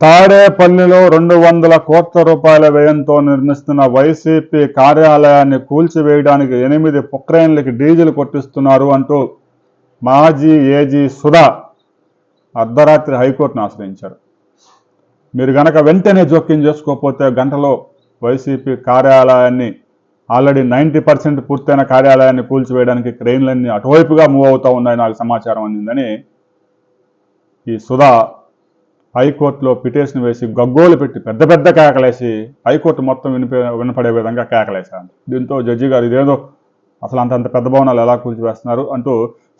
తాడేపల్లిలో రెండు వందల కోట్ల రూపాయల వ్యయంతో నిర్మిస్తున్న వైసీపీ కార్యాలయాన్ని కూల్చివేయడానికి ఎనిమిది పొక్రైన్లకి డీజిల్ కొట్టిస్తున్నారు అంటూ మాజీ ఏజీ సుధా అర్ధరాత్రి హైకోర్టును ఆశ్రయించారు. మీరు గనక వెంటనే జోక్యం చేసుకోకపోతే గంటలో వైసీపీ కార్యాలయాన్ని ఆల్రెడీ నైంటీ పర్సెంట్ పూర్తయిన కార్యాలయాన్ని కూల్చివేయడానికి క్రెయిన్లన్నీ అటువైపుగా మూవ్ అవుతూ ఉన్నాయి నాకు సమాచారం అందిందని ఈ సుధా హైకోర్టులో పిటిషన్ వేసి గగ్గోలు పెట్టి పెద్ద పెద్ద కేకలేసి హైకోర్టు మొత్తం వినిపే వినపడే విధంగా కేకలేశారు. దీంతో జడ్జి గారు ఇదేదో అసలు అంతంత పెద్ద భవనాలు ఎలా కూల్చివేస్తున్నారు అంటూ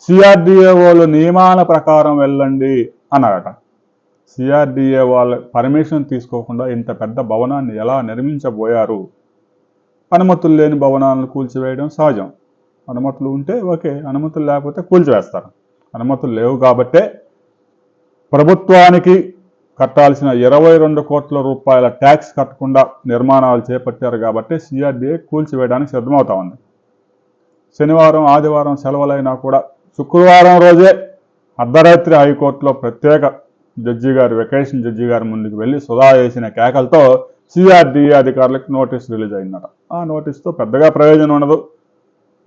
సిఆర్డిఏ వాళ్ళు నియమాల ప్రకారం వెళ్ళండి అన్నారట. సిఆర్డిఏ వాళ్ళ పర్మిషన్ తీసుకోకుండా ఇంత పెద్ద భవనాన్ని ఎలా నిర్మించబోయారు? అనుమతులు లేని భవనాలను కూల్చివేయడం సహజం. అనుమతులు ఉంటే ఓకే అనుమతులు లేకపోతే కూల్చివేస్తారు. అనుమతులు లేవు కాబట్టే ప్రభుత్వానికి కట్టాల్సిన ఇరవై రెండు కోట్ల రూపాయల ట్యాక్స్ కట్టకుండా నిర్మాణాలు చేపట్టారు కాబట్టి సిఆర్డీఏ కూల్చివేయడానికి సిద్ధమవుతా ఉంది. శనివారం ఆదివారం సెలవులైనా కూడా శుక్రవారం రోజే అర్ధరాత్రి హైకోర్టులో ప్రత్యేక జడ్జి గారు వెకేషన్ జడ్జి గారి ముందుకు వెళ్ళి సుధా వేసిన కేకలతో సిఆర్డీఏ అధికారులకు నోటీస్ రిలీజ్ అయిందట. ఆ నోటీస్తో పెద్దగా ప్రయోజనం ఉండదు.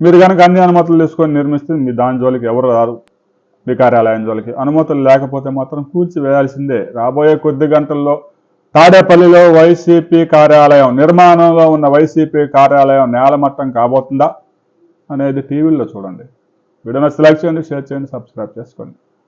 మీరు కనుక అన్ని అనుమతులు తీసుకొని నిర్మిస్తే మీ దాని జోలికి ఎవరు రారు. మీ కార్యాలయం జోలికి అనుమతులు లేకపోతే మాత్రం కూల్చివేయాల్సిందే. రాబోయే కొద్ది గంటల్లో తాడేపల్లిలో వైసీపీ కార్యాలయం నిర్మాణంలో ఉన్న వైసీపీ కార్యాలయం నేలమట్టం కాబోతుందా అనేది టీవీలో చూడండి. వీడియో నచ్చి లైక్ చేయండి షేర్ చేయండి సబ్స్క్రైబ్ చేసుకోండి.